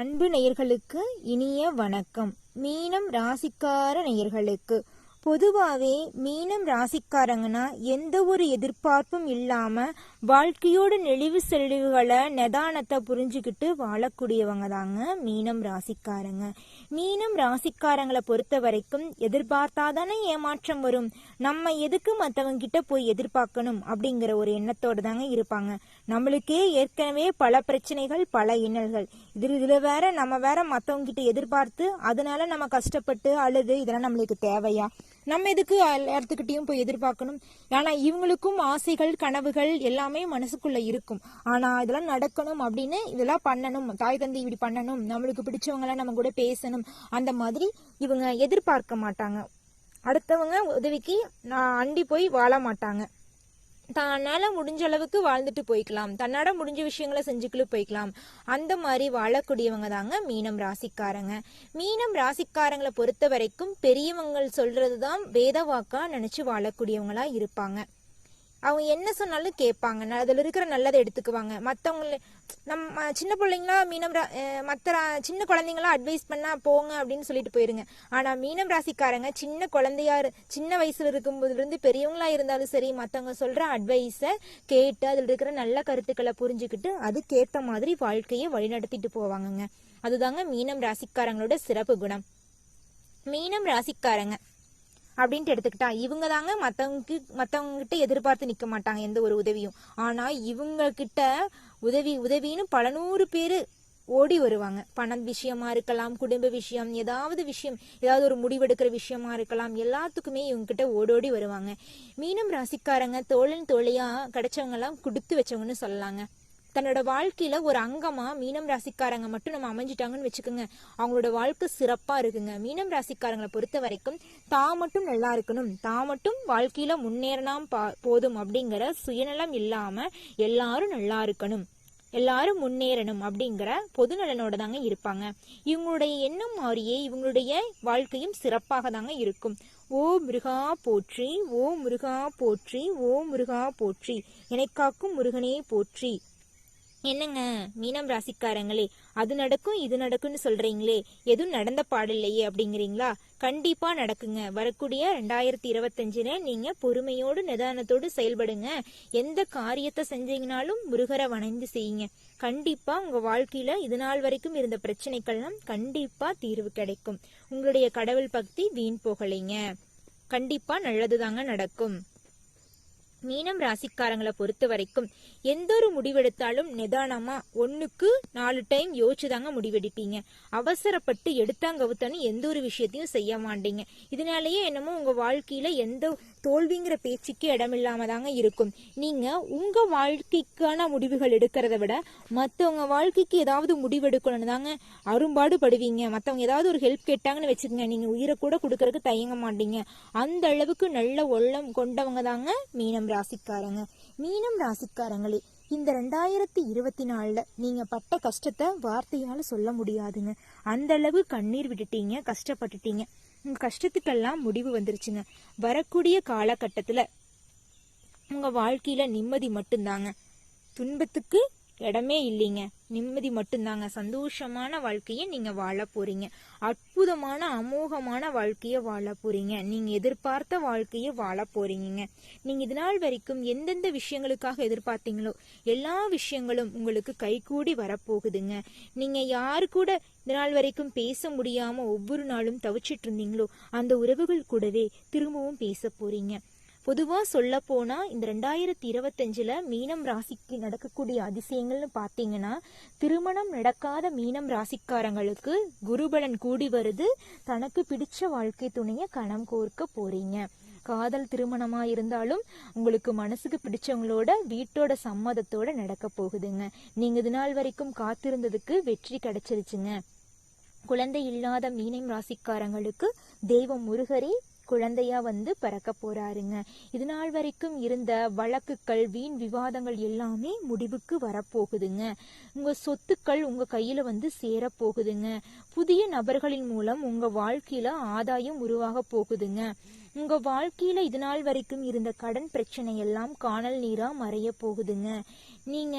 அன்பு நேயர்களுக்கு இனிய வணக்கம். மீனம் ராசிக்கார நேயர்களுக்கு. பொதுவாகவே மீனம் ராசிக்காரங்கன்னா எந்த ஒரு எதிர்பார்ப்பும் இல்லாமல் வாழ்க்கையோட நெளிவு செழிவுகளை நிதானத்தை புரிஞ்சுக்கிட்டு வாழக்கூடியவங்க தாங்க மீனம் ராசிக்காரங்க. மீனம் ராசிக்காரங்களை பொறுத்த வரைக்கும் எதிர்பார்த்தாதானே ஏமாற்றம் வரும். நம்ம எதுக்கு மற்றவங்க கிட்ட போய் எதிர்பார்க்கணும் அப்படிங்கிற ஒரு எண்ணத்தோடு தாங்க இருப்பாங்க. நம்மளுக்கே ஏற்கனவே பல பிரச்சனைகள் பல இன்னல்கள். இதில் இதில் வேற நம்ம வேற மற்றவங்க கிட்ட எதிர்பார்த்து அதனால நம்ம கஷ்டப்பட்டு அழுது இதெல்லாம் நம்மளுக்கு தேவையா? நம்ம எதுக்கு எல்லாத்துக்கிட்டையும் போய் எதிர்பார்க்கணும்? ஏன்னா இவங்களுக்கும் ஆசைகள் கனவுகள் எல்லாமே மனசுக்குள்ள இருக்கும். ஆனா இதெல்லாம் நடக்கணும் அப்படின்னு இதெல்லாம் பண்ணணும். தாய் தந்தை இப்படி பண்ணணும். நம்மளுக்கு பிடிச்சவங்களாம் நம்ம கூட பேசணும். அந்த மாதிரி இவங்க எதிர்பார்க்க மாட்டாங்க. அடுத்தவங்க உதவிக்கு நான் அண்டி போய் வாழ மாட்டாங்க. தன்னால் முடிஞ்ச அளவுக்கு வாழ்ந்துட்டு போய்க்கலாம். தன்னால முடிஞ்ச விஷயங்களை செஞ்சுக்கிட்டு போய்க்கலாம். அந்த மாதிரி வாழக்கூடியவங்க தாங்க மீனம் ராசிக்காரங்க. மீனம் ராசிக்காரங்களை பொறுத்த வரைக்கும் பெரியவங்கள் சொல்கிறது தான் வேதவாக்காக நினைச்சு வாழக்கூடியவங்களா இருப்பாங்க. அவங்க என்ன சொன்னாலும் கேட்பாங்க. ந- இருக்கிற நல்லதை எடுத்துக்குவாங்க. மற்றவங்கள நம்ம சின்ன பிள்ளைங்களா மீனம் ரா- மற்ற சின்ன குழந்தைங்களா அட்வைஸ் பண்ணால் போங்க அப்படின்னு சொல்லிட்டு போயிருங்க. ஆனால் மீனம் ராசிக்காரங்க சின்ன குழந்தையா சின்ன வயசில் இருக்கும்போதுலேருந்து பெரியவங்களா இருந்தாலும் சரி மற்றவங்க சொல்கிற அட்வைஸை கேட்டு அதில் இருக்கிற நல்ல கருத்துக்களை புரிஞ்சுக்கிட்டு அதுக்கேற்ற மாதிரி வாழ்க்கையை வழிநடத்திட்டு போவாங்கங்க. அதுதாங்க மீனம் ராசிக்காரங்களோட சிறப்பு குணம். மீனம் ராசிக்காரங்க அப்படின்ட்டு எடுத்துக்கிட்டா இவங்க தாங்க மற்றவங்க மற்றவங்ககிட்ட எதிர்பார்த்து நிற்க மாட்டாங்க எந்த ஒரு உதவியும். ஆனால் இவங்கக்கிட்ட உதவி உதவின்னு பல நூறு பேர் ஓடி வருவாங்க. பணம் விஷயமா இருக்கலாம் குடும்ப விஷயம் ஏதாவது விஷயம் ஏதாவது ஒரு முடிவெடுக்கிற விஷயமா இருக்கலாம் எல்லாத்துக்குமே இவங்க கிட்ட ஓடோடி வருவாங்க. மீனம் ராசிக்காரங்க தோழன் தோழியா கிடைச்சவங்க எல்லாம் கொடுத்து வச்சவங்கன்னு சொல்லலாங்க. தன்னோட வாழ்க்கையில ஒரு அங்கமா மீனம் ராசிக்காரங்க மட்டும் நம்ம அமைஞ்சிட்டாங்கன்னு வச்சுக்கோங்க. அவங்களோட வாழ்க்கை சிறப்பா இருக்குங்க. மீனம் ராசிக்காரங்களை பொறுத்த வரைக்கும் தான் மட்டும் நல்லா இருக்கணும். தான் மட்டும் வாழ்க்கையில முன்னேறினா பா- போதும் அப்படிங்கிற சுயநலம் இல்லாம எல்லாரும் நல்லா இருக்கணும். எல்லாரும் முன்னேறணும் அப்படிங்கிற பொது நலனோட தாங்க இருப்பாங்க. இவங்களுடைய எண்ணம் மாறியே இவங்களுடைய வாழ்க்கையும் சிறப்பாக தாங்க இருக்கும். ஓ முருகா போற்றி ஓ முருகா போற்றி ஓ முருகா போற்றி எனக்காக்கும் முருகனே போற்றி. என்னங்க? மீனம் ராசிக்காரங்களே அது நடக்கும் இது நடக்கும்னு சொல்றீங்களே எதுவும் நடந்த பாடில்லையே அப்படிங்கிறீங்களா? கண்டிப்பா நடக்குங்க. வரக்கூடிய ரெண்டாயிரத்தி இருபத்தஞ்சுல நீங்க பொறுமையோடு நிதானத்தோடு செயல்படுங்க. எந்த காரியத்தை செஞ்சீங்கனாலும் முருகரை வணைந்து செய்யுங்க. கண்டிப்பா உங்க வாழ்க்கையில இது நாள் வரைக்கும் இருந்த பிரச்சனைகள்லாம் கண்டிப்பா தீர்வு கிடைக்கும். உங்களுடைய கடவுள் பக்தி வீண் போகலைங்க. கண்டிப்பா நல்லதுதாங்க நடக்கும். மீனம் ராசிக்காரங்களை பொறுத்த வரைக்கும் எந்த ஒரு முடிவெடுத்தாலும் நிதானமா ஒன்னுக்கு நாலு டைம் யோசிச்சுதாங்க முடிவெடுப்பீங்க. அவசரப்பட்டு எடுத்தாங்கவுத்தான்னு எந்த ஒரு விஷயத்தையும் செய்ய மாட்டீங்க. இதனாலேயே என்னமோ உங்க வாழ்க்கையில எந்த தோல்விங்கிற பேச்சுக்கே இடமில்லாம தாங்க இருக்கும். நீங்க உங்க வாழ்க்கைக்கான முடிவுகள் எடுக்கிறத விட மற்றவங்க வாழ்க்கைக்கு ஏதாவது முடிவெடுக்கணும்னு தாங்க அரும்பாடு படுவீங்க மற்றவங்க ஏதாவது ஒரு ஹெல்ப் கேட்டாங்கன்னு வச்சுக்கோங்க நீங்க உயிரை கூட கொடுக்கறதுக்கு தயங்க மாட்டீங்க. அந்த அளவுக்கு நல்ல உள்ளம் கொண்டவங்க தாங்க மீனம் ராசிக்காரங்க. மீனம் ராசிக்காரங்களே இந்த ரெண்டாயிரத்தி இருபத்தி நாலுல நீங்க பட்ட கஷ்டத்தை வார்த்தையால சொல்ல முடியாதுங்க. அந்த அளவு கண்ணீர் விட்டுட்டீங்க கஷ்டப்பட்டுட்டீங்க. உங்க கஷ்டத்துக்கெல்லாம் முடிவு வந்துருச்சுங்க. வரக்கூடிய காலகட்டத்துல உங்க வாழ்க்கையில நிம்மதி மட்டும்தாங்க. துன்பத்துக்கு இடமே இல்லைங்க. நிம்மதி மட்டும்தாங்க. சந்தோஷமான வாழ்க்கையை நீங்க வாழ போறீங்க. அற்புதமான அமோகமான வாழ்க்கைய வாழ போறீங்க. நீங்க எதிர்பார்த்த வாழ்க்கைய வாழ போறீங்க நீங்க இது நாள் வரைக்கும் எந்தெந்த விஷயங்களுக்காக எதிர்பார்த்தீங்களோ எல்லா விஷயங்களும் உங்களுக்கு கைகூடி வரப்போகுதுங்க. நீங்க யாரு கூட இது நாள் வரைக்கும் பேச முடியாம ஒவ்வொரு நாளும் தவிச்சிட்டு இருந்தீங்களோ அந்த உறவுகள் கூடவே திரும்பவும் பேச போறீங்க. பொதுவாக சொல்ல போனால் இந்த ரெண்டாயிரத்தி இருபத்தஞ்சில் மீனம் ராசிக்கு நடக்கக்கூடிய அதிசயங்கள்னு பார்த்தீங்கன்னா திருமணம் நடக்காத மீனம் ராசிக்காரங்களுக்கு குருபலன் கூடி வருது. தனக்கு பிடிச்ச வாழ்க்கை துணையை கணம் கோர்க்க போறீங்க. காதல் திருமணமா இருந்தாலும் உங்களுக்கு மனசுக்கு பிடிச்சவங்களோட வீட்டோட சம்மதத்தோட நடக்க போகுதுங்க. நீங்க இது நாள் வரைக்கும் காத்திருந்ததுக்கு வெற்றி கிடைச்சிருச்சுங்க. குழந்தை இல்லாத மீனம் ராசிக்காரங்களுக்கு தெய்வம் முருகரே குழந்தையா வந்து பிறக்க போறாருங்க. இது நாள் வரைக்கும் இருந்த வழக்குகள் வீண் விவாதங்கள் எல்லாமே முடிவுக்கு வரப்போகுதுங்க. உங்க சொத்துக்கள் உங்க கையில வந்து சேர போகுதுங்க புதிய நபர்களின் மூலம் உங்க வாழ்க்கையில ஆதாயம் உருவாக போகுதுங்க. உங்க வாழ்க்கையில இது நாள் வரைக்கும் இருந்த கடன் பிரச்சனை எல்லாம் காணல் நீரா மறைய போகுதுங்க. நீங்க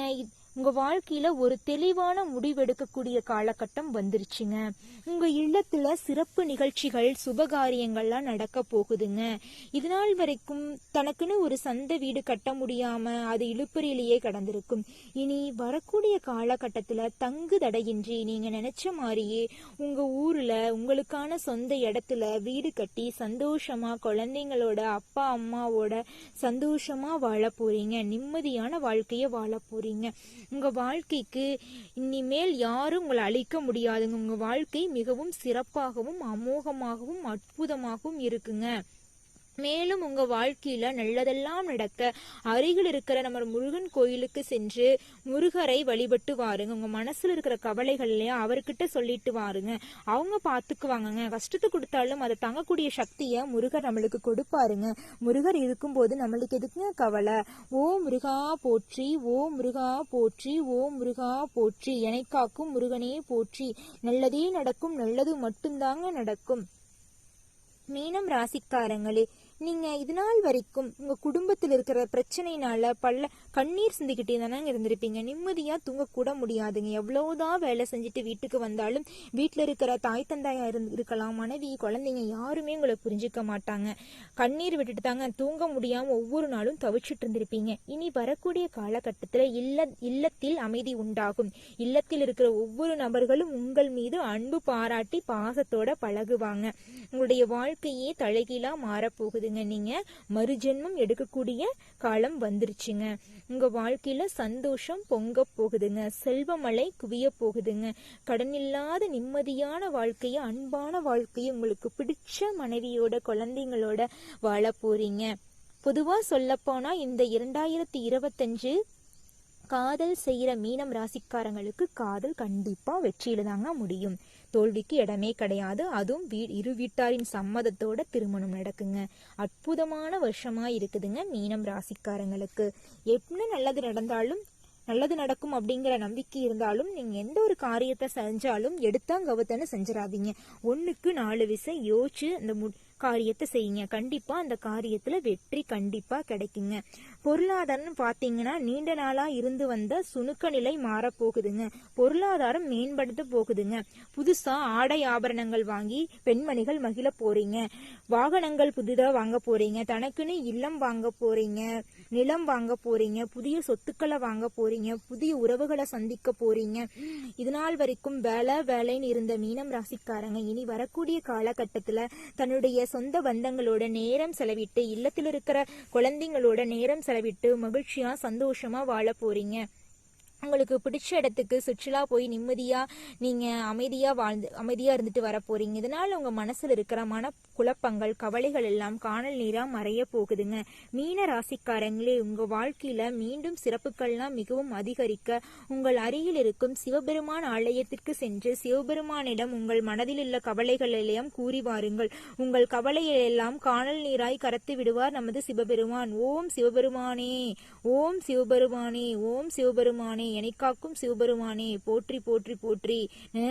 உங்க வாழ்க்கையில ஒரு தெளிவான முடிவெடுக்கக்கூடிய காலகட்டம் வந்துருச்சுங்க. உங்க இல்லத்துல சிறப்பு நிகழ்ச்சிகள் சுபகாரியங்கள்லாம் நடக்க போகுதுங்க. இதனால் வரைக்கும் தனக்குன்னு ஒரு சந்த வீடு கட்ட முடியாம அது இழுப்பறியிலேயே கடந்திருக்கும். இனி வரக்கூடிய காலகட்டத்துல தங்கு தடையின்றி நீங்க நினைச்ச மாதிரியே உங்க ஊர்ல உங்களுக்கான சொந்த இடத்துல வீடு கட்டி சந்தோஷமா குழந்தைங்களோட அப்பா அம்மாவோட சந்தோஷமா வாழ போறீங்க. நிம்மதியான வாழ்க்கைய வாழ போறீங்க. உங்க வாழ்க்கைக்கு இனிமேல் யாரும் உங்களை அழிக்க முடியாதுங்க. உங்க வாழ்க்கை மிகவும் சிறப்பாகவும் அமோகமாகவும் அற்புதமாகவும் இருக்குங்க. மேலும் உங்க வாழ்க்கையில நல்லதெல்லாம் நடக்க அருகில் இருக்கிற நம்ம முருகன் கோயிலுக்கு சென்று முருகரை வழிபட்டு வாருங்க. உங்க மனசுல இருக்கிற கவலைகள்லயும் அவர்கிட்ட சொல்லிட்டு வாருங்க. அவங்க பாத்துக்குவாங்கங்க. கஷ்டத்தை கொடுத்தாலும் அதை தாங்கக்கூடிய சக்திய முருகர் நம்மளுக்கு கொடுப்பாருங்க. முருகர் இருக்கும்போது நம்மளுக்கு எதுக்குங்க கவலை? ஓ முருகா போற்றி ஓ முருகா போற்றி ஓ முருகா போற்றி. எனக்காக்கும் முருகனே போற்றி. நல்லதே நடக்கும் நல்லது மட்டும்தாங்க நடக்கும். மீனம் ராசிக்காரங்களே நீங்க இது நாள் வரைக்கும் உங்க குடும்பத்தில் இருக்கிற பிரச்சனைனால பல்ல கண்ணீர் சிந்திக்கிட்டே தானே இருந்திருப்பீங்க. நிம்மதியா தூங்க கூட முடியாதுங்க. எவ்வளவுதான் வேலை செஞ்சுட்டு வீட்டுக்கு வந்தாலும் வீட்டுல இருக்கிற தாய் தந்தாயா இருந்து இருக்கலாம் மனைவி குழந்தைங்க யாருமே உங்களை புரிஞ்சுக்க மாட்டாங்க. கண்ணீர் விட்டுட்டு தாங்க தூங்க முடியாம ஒவ்வொரு நாளும் தவிச்சிட்டு இருந்திருப்பீங்க. இனி வரக்கூடிய காலகட்டத்துல இல்ல இல்லத்தில் அமைதி உண்டாகும். இல்லத்தில் இருக்கிற ஒவ்வொரு நபர்களும் உங்கள் மீது அன்பு பாராட்டி பாசத்தோட பழகுவாங்க. உங்களுடைய வாழ்க்கையே தலைகீழா மாறப்போகுதுங்க. நீங்க மறுஜென்மம் எடுக்கக்கூடிய காலம் வந்துருச்சுங்க. உங்க வாழ்க்கையில சந்தோஷம் பொங்க போகுதுங்க. செல்வமழை குவிய போகுதுங்க. கடன் இல்லாத நிம்மதியான வாழ்க்கைய அன்பான வாழ்க்கையை உங்களுக்கு பிடிச்ச மனைவியோட குழந்தைங்களோட வாழ போறீங்க. பொதுவா சொல்லப்போனா இந்த இரண்டாயிரத்தி இருபத்தஞ்சு காதல் செய்யற மீனம் ராசிக்காரங்களுக்கு காதல் கண்டிப்பா வெற்றியில தாங்க முடியும். தோல்விக்கு இடமே கிடையாது. அதுவும் வீ இரு வீட்டாரின் சம்மதத்தோட திருமணம் நடக்குங்க. அற்புதமான வருஷமா இருக்குதுங்க மீனம் ராசிக்காரங்களுக்கு. என்ன நல்லது நடந்தாலும் நல்லது நடக்கும் அப்படிங்கிற நம்பிக்கை இருந்தாலும் நீங்க எந்த ஒரு காரியத்தை செஞ்சாலும் எடுத்தாங்கவத்தன்னு செஞ்சிடாதீங்க ஒண்ணுக்கு நாலு விசை யோசிச்சு அந்த காரியத்தை செய்யுங்க. கண்டிப்பா அந்த காரியத்துல வெற்றி கண்டிப்பா கிடைக்குங்க. பொருளாதாரம் பாத்தீங்கன்னா நீண்ட நாளா இருந்து வந்த சுணுக்க நிலை மாறப்போகுதுங்க பொருளாதாரம் மேம்படுத்த போகுதுங்க. புதுசா ஆடை ஆபரணங்கள் வாங்கி பெண்மணிகள் மகிழ போறீங்க. வாகனங்கள் புதிதா வாங்க போறீங்க. தனக்குன்னு இல்லம் வாங்க போறீங்க. நிலம் வாங்க போறீங்க. புதிய சொத்துக்களை வாங்க போறீங்க. புதிய உறவுகளை சந்திக்க போறீங்க. இதனால் வரைக்கும் வேலை வேலைன்னு இருந்த மீனம் ராசிக்காரங்க இனி வரக்கூடிய காலகட்டத்துல தன்னுடைய சொந்த பந்தங்களோட நேரம் செலவிட்டு இல்லத்தில் இருக்கிற குழந்தைங்களோட நேரம் செலவிட்டு மகிழ்ச்சியா சந்தோஷமா வாழ போறீங்க. உங்களுக்கு பிடிச்ச இடத்துக்கு சுற்றுலா போய் நிம்மதியாக நீங்கள் அமைதியாக வாழ்ந்து அமைதியாக இருந்துட்டு வர இதனால் உங்கள் மனசில் இருக்கிற மன குழப்பங்கள் கவலைகள் எல்லாம் காணல் நீராக மறைய போகுதுங்க. மீன ராசிக்காரங்களே உங்கள் வாழ்க்கையில் மீண்டும் சிறப்புகள்லாம் மிகவும் அதிகரிக்க உங்கள் அருகில் இருக்கும் சிவபெருமான் ஆலயத்திற்கு சென்று சிவபெருமானிடம் உங்கள் மனதில் உள்ள கவலைகள் எல்லாம் கூறி வாருங்கள். உங்கள் கவலைகள் எல்லாம் காணல் நீராய் கரத்து விடுவார் நமது சிவபெருமான். ஓம் சிவபெருமானே ஓம் சிவபெருமானே ஓம் சிவபெருமானே. எனைக்காக்கும் சிவபெருமானே போற்றி போற்றி போற்றி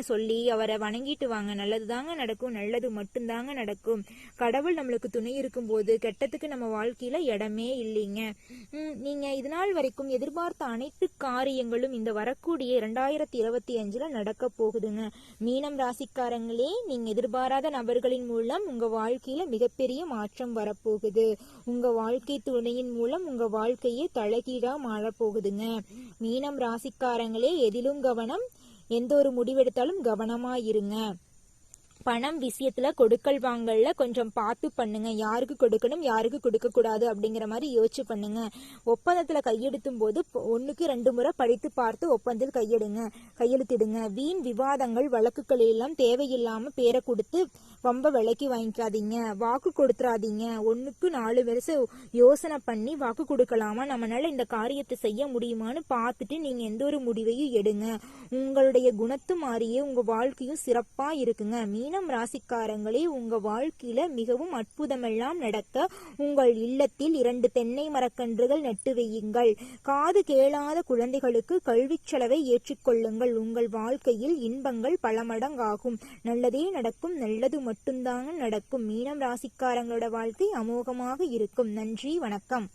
சொல்லி அவரை வணங்கிட்டு வாங்க. நல்லது தாங்க நடக்கும் நல்லது மட்டும்தாங்க நடக்கும். கடவுள் நம்மளுக்கு துணை இருக்கும் போது கெட்டத்துக்கு நம்ம வாழ்க்கையில இடமே இல்லைங்க. நீங்க இதனால் வரைக்கும் எதிர்பார்த்த அனைத்து காரியங்களும் இந்த வரக்கூடிய இரண்டாயிரத்தி இருபத்தி அஞ்சுல நடக்க போகுதுங்க. மீனம் ராசிக்காரங்களே நீங்க எதிர்பாராத நபர்களின் மூலம் உங்க வாழ்க்கையில மிகப்பெரிய மாற்றம் வரப்போகுது. உங்க வாழ்க்கை துணையின் மூலம் உங்க வாழ்க்கையே தழகீழா மாறப்போகுதுங்க. மீனம் ராசிக்காரங்களே எதிலும் கவனம். எந்த ஒரு முடிவெடுத்தாலும் கவனமா இருங்க பணம் விஷயத்துல கொடுக்கல் வாங்கல கொஞ்சம் பார்த்து பண்ணுங்க. யாருக்கு கொடுக்கணும் யாருக்கு கொடுக்க கூடாது அப்படிங்கிற மாதிரி யோசிச்சு பண்ணுங்க. ஒப்பந்தத்துல கையெழுத்தும் போது ஒண்ணுக்கு ரெண்டு முறை படித்து பார்த்து ஒப்பந்தத்தில் கையெடுங்க. கையெழுத்திடுங்க. வீண் விவாதங்கள் வழக்குகள் எல்லாம் தேவையில்லாம பேரை கொடுத்து ரொம்ப விலைக்கு வாங்கிக்காதீங்க. வாக்கு கொடுத்துறாதீங்க. ஒன்றுக்கு நாலு வருஷம் யோசனை பண்ணி வாக்கு கொடுக்கலாமா? நம்மளால இந்த காரியத்தை செய்ய முடியுமான்னு பார்த்துட்டு நீங்கள் எந்த ஒரு முடிவையும் எடுங்க. உங்களுடைய குணத்து மாறியே உங்கள் வாழ்க்கையும் சிறப்பாக இருக்குங்க. மீனம் ராசிக்காரங்களே உங்கள் வாழ்க்கையில் மிகவும் அற்புதமெல்லாம் நடக்க உங்கள் இல்லத்தில் இரண்டு தென்னை மரக்கன்றுகள் நட்டு வையுங்கள். காது கேளாத குழந்தைகளுக்கு கல்விச் செலவை ஏற்றுக்கொள்ளுங்கள். உங்கள் வாழ்க்கையில் இன்பங்கள் பல மடங்காகும். நல்லதே நடக்கும் நல்லது மட்டும்தாங்க நடக்கும். மீனம் ராசிக்காரங்களோட வாழ்க்கை அமோகமாக இருக்கும். நன்றி வணக்கம்.